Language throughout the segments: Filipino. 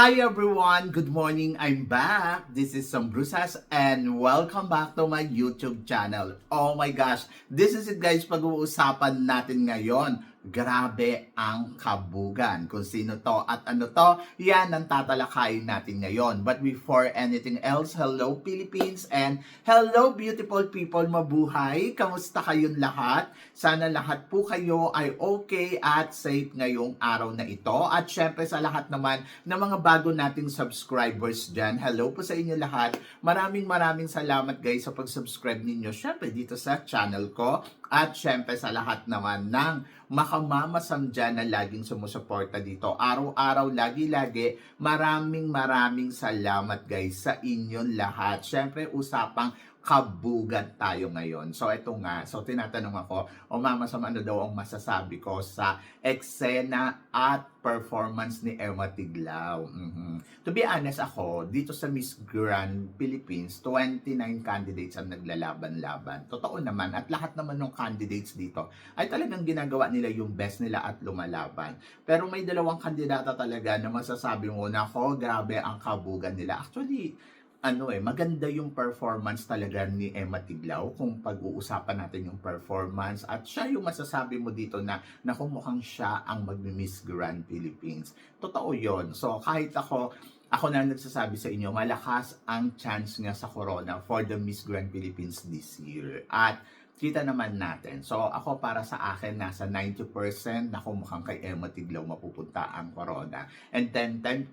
Hi everyone! Good morning! I'm back! This is Sam Brusas and welcome back to my YouTube channel. Oh my gosh! This is it guys, pag-uusapan natin ngayon. Grabe ang kabugan. Kung sino to at ano to, yan ang tatalakayin natin ngayon. But before anything else, hello Philippines and hello beautiful people mabuhay. Kamusta kayong lahat? Sana lahat po kayo ay okay at safe ngayong araw na ito. At syempre sa lahat naman ng mga bago nating subscribers dyan, hello po sa inyo lahat. Maraming maraming salamat guys sa pag-subscribe ninyo. Syempre dito sa channel ko. At syempre sa lahat naman ng makamamasam dyan na laging sumusuporta dito. Araw-araw, lagi-lagi, maraming maraming salamat guys sa inyong lahat. Syempre, usapang kabugan tayo ngayon. So, ito nga. So, tinatanong ako, o mama, sa ano daw ang masasabi ko sa eksena at performance ni Emma Tiglao. Mhm. To be honest ako, dito sa Miss Grand Philippines, 29 candidates ang naglalaban-laban. Totoo naman, at lahat naman ng candidates dito ay talagang ginagawa nila yung best nila at lumalaban. Pero may dalawang kandidata talaga na masasabi mo na, ko, grabe ang kabugan nila. Actually, ano eh, maganda yung performance talaga ni Emma Tiglao kung pag-uusapan natin yung performance at siya yung masasabi mo dito na naku mukhang siya ang mag-Miss Grand Philippines. Totoo yon So kahit ako, ako na nagsasabi sa inyo, malakas ang chance nga sa Corona for the Miss Grand Philippines this year. At kita naman natin. So ako para sa akin, nasa 90% na mukhang kay Emma Tiglao mapupunta ang Corona. And then 10%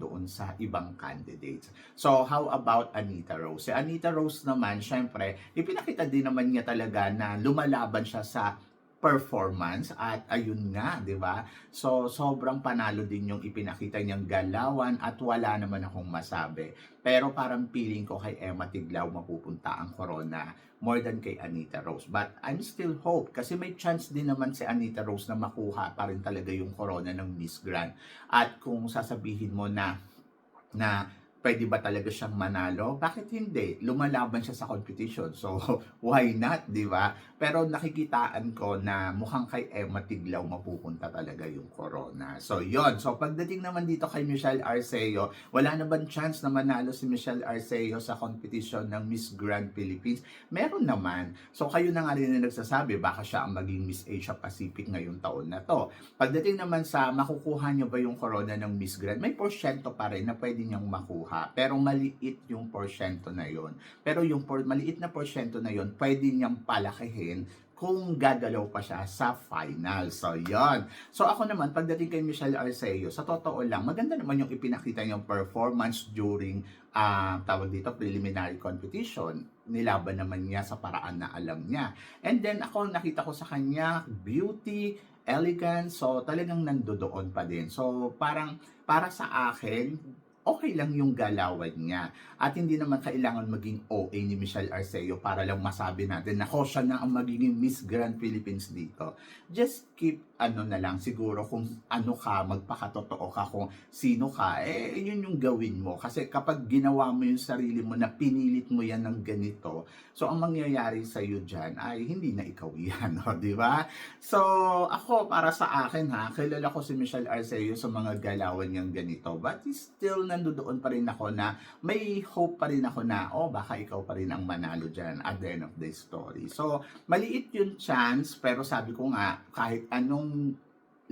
doon sa ibang candidates. So how about Anita Rose? Si Anita Rose naman, syempre, ipinakita din naman niya talaga na lumalaban siya sa performance at ayun nga, 'di ba? So sobrang panalo din yung ipinakita niyang galawan at wala naman akong masabi. Pero parang feeling ko kay Emma Tiglao mapupunta ang corona more than kay Anita Rose. But I'm still hope kasi may chance din naman si Anita Rose na makuha pa rin talaga yung corona ng Miss Grand. At kung sasabihin mo na na pwede ba talaga siyang manalo? Bakit hindi? Lumalaban siya sa competition. So, why not, di ba? Pero nakikitaan ko na mukhang kay Emma Tiglao mapupunta talaga yung corona. So, yon So, pagdating naman dito kay Michelle Arceo, wala na bang chance na manalo si Michelle Arceo sa competition ng Miss Grand Philippines? Meron naman. So, kayo na nga rin na nagsasabi, baka siya ang maging Miss Asia Pacific ngayong taon na to. Pagdating naman sa makukuha niya ba yung corona ng Miss Grand, may porsyento pa rin na pwede niyang makuha pero maliit yung porsyento na yon. Pero yung por, maliit na porsyento na yon, pwede niyang palakihin kung gagalaw pa siya sa final. So, yon. So, ako naman, pagdating kay Michelle Arceo, sa totoo lang, maganda naman yung ipinakita niyang performance during, uh, tawag dito, preliminary competition. Nilaban naman niya sa paraan na alam niya. And then, ako, nakita ko sa kanya, beauty, elegance, so talagang nandoon pa din. So, parang, para sa akin, okay lang yung galawan niya. At hindi naman kailangan maging OA ni Michelle Arceo para lang masabi natin na siya na ang magiging Miss Grand Philippines dito. Just keep ano na lang siguro kung ano ka, magpakatotoo ka kung sino ka, eh yun yung gawin mo. Kasi kapag ginawa mo yung sarili mo na pinilit mo yan ng ganito, so ang mangyayari sa iyo diyan ay hindi na ikaw yan, no? di ba? So ako para sa akin ha, kilala ko si Michelle Arceo sa mga galawan niyang ganito, but still nandoon pa rin ako na may hope pa rin ako na, oh, baka ikaw pa rin ang manalo dyan at the end of the story. So, maliit yung chance, pero sabi ko nga, kahit anong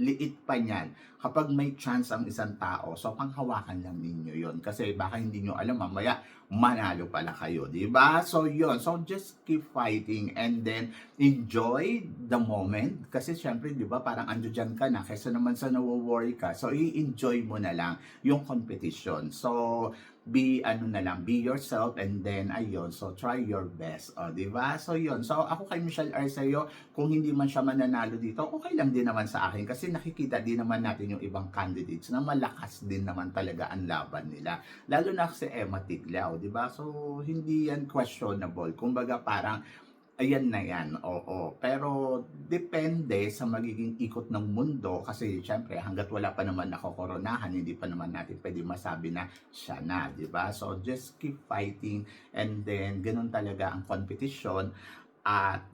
liit pa niyan, kapag may chance ang isang tao, so panghawakan lang ninyo yon Kasi baka hindi nyo alam, mamaya manalo pala kayo, ba? So yon so just keep fighting and then enjoy the moment. Kasi syempre, di ba, parang ando dyan ka na, kaysa naman sa nawo-worry ka. So i-enjoy mo na lang yung competition. So, be ano na lang, be yourself and then ayun, so try your best, o, di ba? So yun, so ako kay Michelle Arceo, kung hindi man siya mananalo dito, okay lang din naman sa akin kasi nakikita din naman natin yung ibang candidates na malakas din naman talaga ang laban nila. Lalo na si Emma Tiglao, di ba? So hindi yan questionable. Kumbaga parang ayan na yan, oo. Pero depende sa magiging ikot ng mundo kasi syempre hanggat wala pa naman nakokoronahan, hindi pa naman natin pwede masabi na siya na, di ba? So just keep fighting and then ganun talaga ang competition at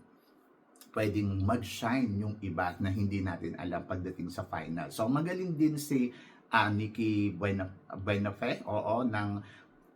pwedeng mag-shine yung iba na hindi natin alam pagdating sa final. So magaling din si ah, Nikki Buena, Buenafe, oo, ng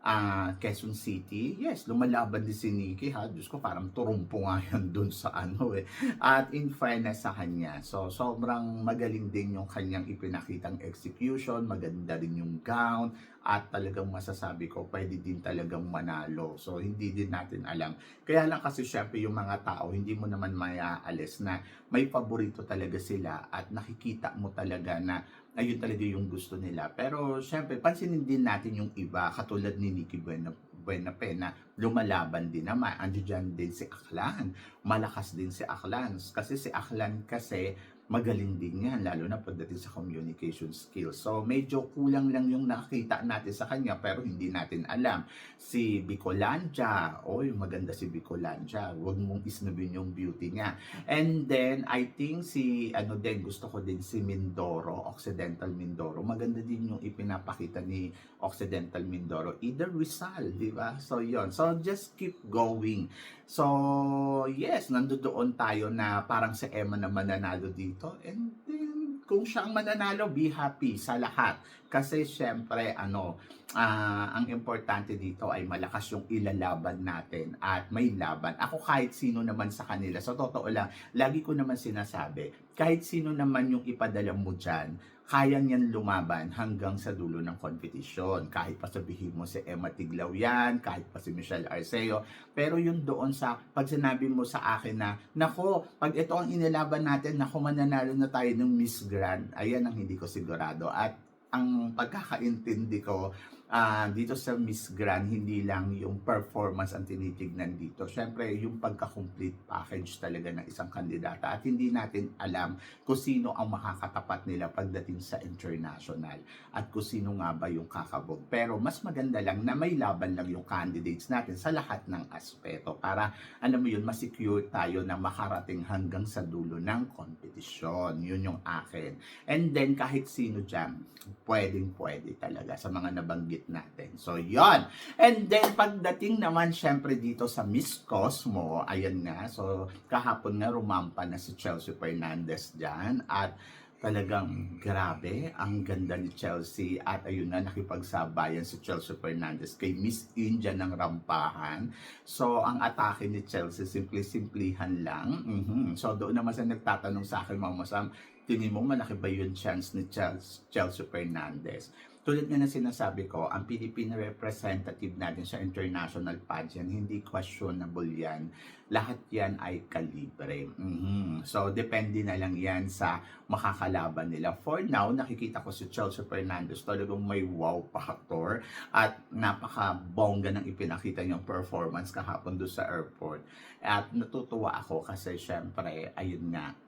ah, Quezon City. Yes, lumalaban din si Nikki ha. Diyos ko, parang turumpo nga yan dun sa ano eh. At in fairness sa kanya, so sobrang magaling din yung kanyang ipinakitang execution, maganda din yung gown, at talagang masasabi ko, pwede din talagang manalo. So, hindi din natin alam. Kaya lang kasi syempre yung mga tao, hindi mo naman mayaalis na may paborito talaga sila at nakikita mo talaga na ayun talaga yung gusto nila. Pero syempre, pansinin din natin yung iba, katulad ni Nikki Buena, Buena Pena, lumalaban din naman. Andiyo dyan din si Aklan. Malakas din si Aklan. Kasi si Aklan kasi magaling din yan, lalo na pagdating sa communication skills. So, medyo kulang lang yung nakita natin sa kanya, pero hindi natin alam. Si Bicolandia, oy, maganda si Bicolandia. Huwag mong isnubin yung beauty niya. And then, I think si, ano din, gusto ko din si Mindoro, Occidental Mindoro. Maganda din yung ipinapakita ni Occidental Mindoro. Either Rizal, di ba? So, yon So, just keep going. So, yes, nandoon tayo na parang si Emma na mananalo dito. And then, kung siya ang mananalo, be happy sa lahat. Kasi syempre, ano, ah, ang importante dito ay malakas yung ilalaban natin at may laban. Ako kahit sino naman sa kanila, sa totoo lang, lagi ko naman sinasabi, kahit sino naman yung ipadala mo dyan, kaya niyan lumaban hanggang sa dulo ng competition. Kahit pa sabihin mo si Emma Tiglaw yan, kahit pa si Michelle Arceo. Pero yung doon sa, pag sinabi mo sa akin na, nako, pag ito ang inilaban natin, nako mananalo na tayo ng Miss Grand, ayan ang hindi ko sigurado. At ang pagkakaintindi ko, ah, dito sa Miss Grand, hindi lang yung performance ang tinitignan dito. Siyempre, yung pagka-complete package talaga ng isang kandidata at hindi natin alam kung sino ang makakatapat nila pagdating sa international at kung sino nga ba yung kakabog. Pero mas maganda lang na may laban lang yung candidates natin sa lahat ng aspeto para, alam mo yun, masecure tayo na makarating hanggang sa dulo ng competition. Yun yung akin. And then, kahit sino dyan, pwedeng pwede talaga sa mga nabanggit natin. So, yon And then, pagdating naman syempre dito sa Miss Cosmo, ayan nga, so kahapon nga rumampa na si Chelsea Fernandez dyan at talagang grabe, ang ganda ni Chelsea at ayun na nakipagsabayan si Chelsea Fernandez kay Miss India ng rampahan. So, ang atake ni Chelsea, simple-simplihan lang. Mhm. So, doon naman sa nagtatanong sa akin, Mama Sam, tingin mo malaki ba yung chance ni Chelsea, Chelsea Fernandez? Tulad nga na sinasabi ko, ang Philippine representative natin sa international pageant, hindi questionable yan. Lahat yan ay kalibre. Mhm. So, depende na lang yan sa makakalaban nila. For now, nakikita ko si Chelsea Fernandez talagang may wow factor at napaka-bongga ng ipinakita niyang performance kahapon doon sa airport. At natutuwa ako kasi syempre, ayun nga,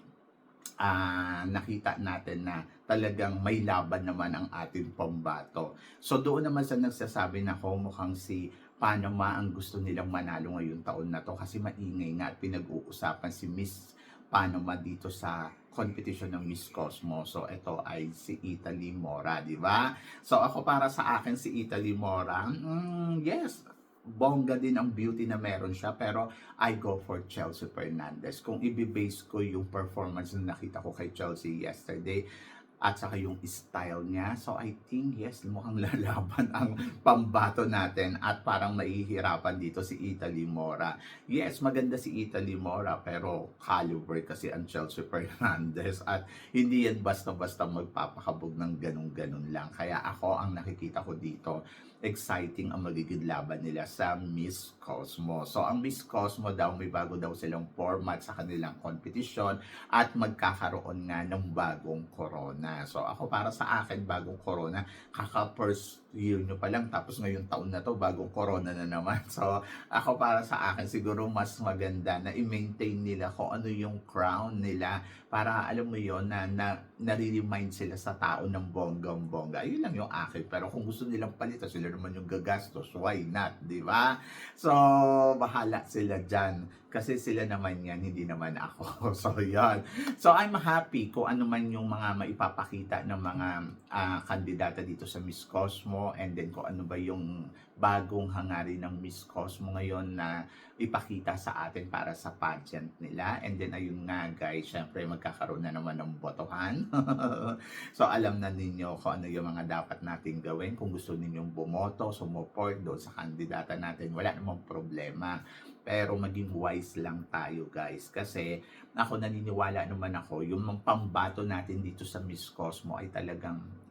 ah, nakita natin na talagang may laban naman ang ating pambato. So doon naman sa nagsasabi na ko mukhang si Panama ang gusto nilang manalo ngayong taon na to kasi maingay nga at pinag-uusapan si Miss Panama dito sa competition ng Miss Cosmo. So ito ay si Italy Mora, di ba? So ako para sa akin si Italy Mora, mm, yes, bongga din ang beauty na meron siya pero I go for Chelsea Fernandez. Kung ibibase ko yung performance na nakita ko kay Chelsea yesterday at saka yung style niya. So I think yes, mukhang lalaban ang pambato natin at parang mahihirapan dito si Italy Mora. Yes, maganda si Italy Mora pero caliber kasi ang Chelsea Fernandez at hindi yan basta-basta magpapakabog ng ganun-ganun lang. Kaya ako ang nakikita ko dito, exciting ang magiging laban nila sa Miss Cosmo. So, ang Miss Cosmo daw, may bago daw silang format sa kanilang competition at magkakaroon nga ng bagong corona. So, ako para sa akin, bagong corona, kaka-first year nyo pa lang, tapos ngayong taon na to, bagong corona na naman. So, ako para sa akin, siguro mas maganda na i-maintain nila kung ano yung crown nila para alam mo yon na, na nare-remind sila sa tao ng bonggang-bongga. Yun lang yung akin. Pero kung gusto nilang palitan, sila naman yung gagastos. Why not? Di ba? So, bahala sila dyan. Kasi sila naman yan, hindi naman ako. So, yon So, I'm happy kung ano man yung mga maipapakita ng mga ah, kandidata dito sa Miss Cosmo and then kung ano ba yung bagong hangarin ng Miss Cosmo ngayon na ipakita sa atin para sa pageant nila. And then ayun nga guys, syempre magkakaroon na naman ng botohan. so alam na ninyo kung ano yung mga dapat natin gawin. Kung gusto ninyong bumoto, sumuport doon sa kandidata natin, wala namang problema. Pero maging wise lang tayo guys. Kasi ako naniniwala naman ako, yung pambato natin dito sa Miss Cosmo ay talagang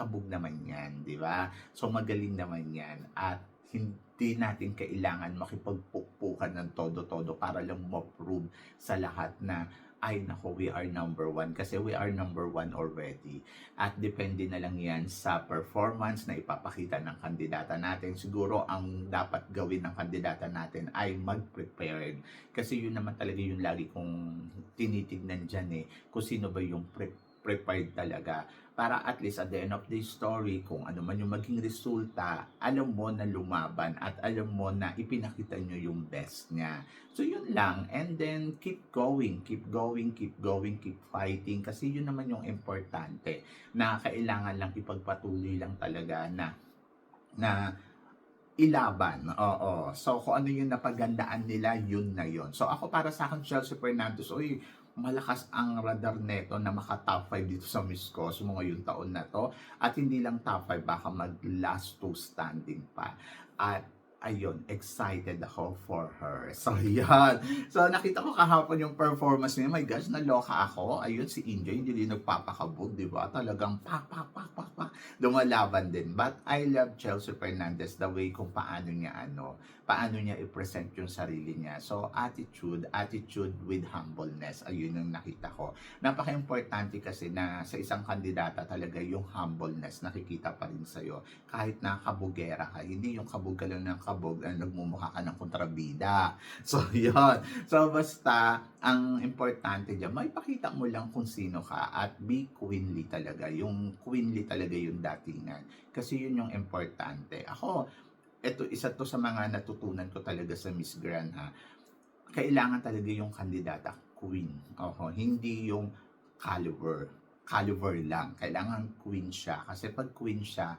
kabog naman yan, di ba? So magaling naman yan. At hindi natin kailangan makipagpukpukan ng todo-todo para lang ma-prove sa lahat na ay nako, we are number one kasi we are number one already. At depende na lang yan sa performance na ipapakita ng kandidata natin. Siguro ang dapat gawin ng kandidata natin ay mag-prepared. Kasi yun naman talaga yung lagi kong tinitignan dyan eh. Kung sino ba yung pre- prepared talaga para at least at the end of the story, kung ano man yung maging resulta, alam mo na lumaban at alam mo na ipinakita nyo yung best niya. So yun lang, and then keep going, keep going, keep going, keep fighting, kasi yun naman yung importante, na kailangan lang ipagpatuloy lang talaga na na ilaban. Oo. So, kung ano yung napagandaan nila, yun na yun. So, ako para sa akin, Chelsea Fernandez, uy, malakas ang radar neto na maka top 5 dito sa Miss Cosmo ngayong taon na to. At hindi lang top 5, baka mag last two standing pa. At ayun, excited ako for her. So, yan. So, nakita ko kahapon yung performance niya. My gosh, naloka ako. Ayun, si Injo, hindi din nagpapakabog, di ba? Talagang pak, pak, pak, pak, pak. Lumalaban din. But I love Chelsea Fernandez the way kung paano niya, ano, paano niya i-present yung sarili niya. So, attitude, attitude with humbleness. Ayun yung nakita ko. Napaka-importante kasi na sa isang kandidata talaga yung humbleness nakikita pa rin sa'yo. Kahit na kabugera ka, hindi yung kabog ka lang ng kabog na nagmumukha ka ng kontrabida. So, yun. So, basta, ang importante dyan, maipakita mo lang kung sino ka at be queenly talaga. Yung queenly talaga yung datingan. Kasi yun yung importante. Ako, ito, isa to sa mga natutunan ko talaga sa Miss Grand ha. Kailangan talaga yung kandidata queen. Oho, hindi yung caliber. Caliber lang. Kailangan queen siya. Kasi pag queen siya,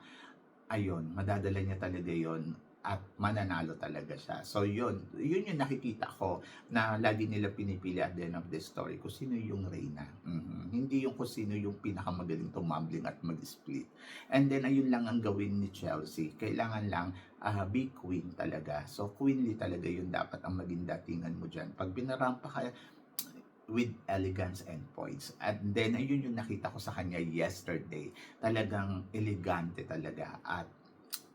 ayun, madadala niya talaga yon at mananalo talaga siya. So yun, yun yung nakikita ko na lagi nila pinipili at the end of the story kung sino yung Reyna. Mhm. Hindi yung kung sino yung pinakamagaling tumambling at mag-split. And then ayun lang ang gawin ni Chelsea. Kailangan lang ah, be queen talaga. So queenly talaga yun dapat ang maging datingan mo dyan. Pag binarampa ka with elegance and points. At then, ayun yung nakita ko sa kanya yesterday. Talagang elegante talaga at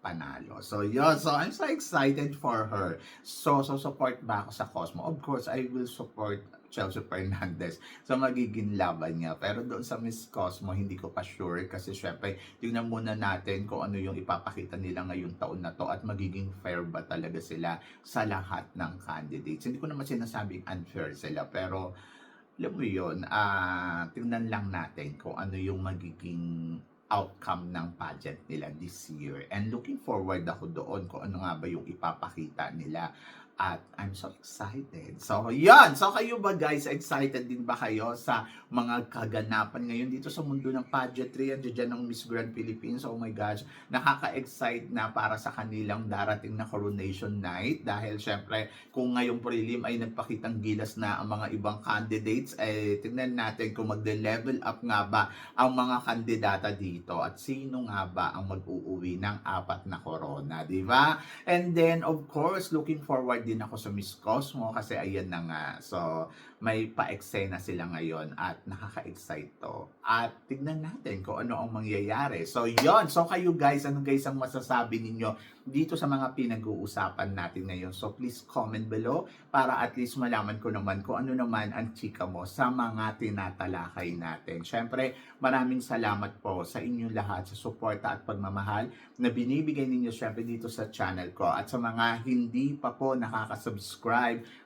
panalo. So, yun. So, I'm so excited for her. So, so support ba ako sa Cosmo? Of course, I will support Chelsea Fernandez sa magiging laban niya. Pero doon sa Miss Cosmo, hindi ko pa sure kasi syempre, tingnan muna natin kung ano yung ipapakita nila ngayong taon na to at magiging fair ba talaga sila sa lahat ng candidates. Hindi ko naman sinasabing unfair sila, pero alam mo yun, ah tingnan lang natin kung ano yung magiging outcome ng pageant nila this year. And looking forward ako doon kung ano nga ba yung ipapakita nila. At I'm so excited. So, yan. So, kayo ba guys, excited din ba kayo sa mga kaganapan ngayon dito sa mundo ng pageantry? Andiyan dyan ng Miss Grand Philippines. Oh my gosh, nakaka-excite na para sa kanilang darating na coronation night. Dahil syempre, kung ngayong prelim ay nagpakitang gilas na ang mga ibang candidates, eh, tingnan natin kung magde-level up nga ba ang mga kandidata dito at sino nga ba ang mag-uuwi ng apat na corona, di ba? And then, of course, looking forward din ako sa Miss Cosmo kasi ayan na nga. So, may pa-eksena sila ngayon at nakaka-excite to. At tignan natin kung ano ang mangyayari. So, yon So, kayo guys, ano guys ang masasabi ninyo dito sa mga pinag-uusapan natin ngayon? So, please comment below para at least malaman ko naman kung ano naman ang chika mo sa mga tinatalakay natin. Syempre, maraming salamat po sa inyong lahat sa suporta at pagmamahal na binibigay ninyo syempre dito sa channel ko. At sa mga hindi pa po nakaka-subscribe,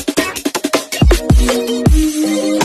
Música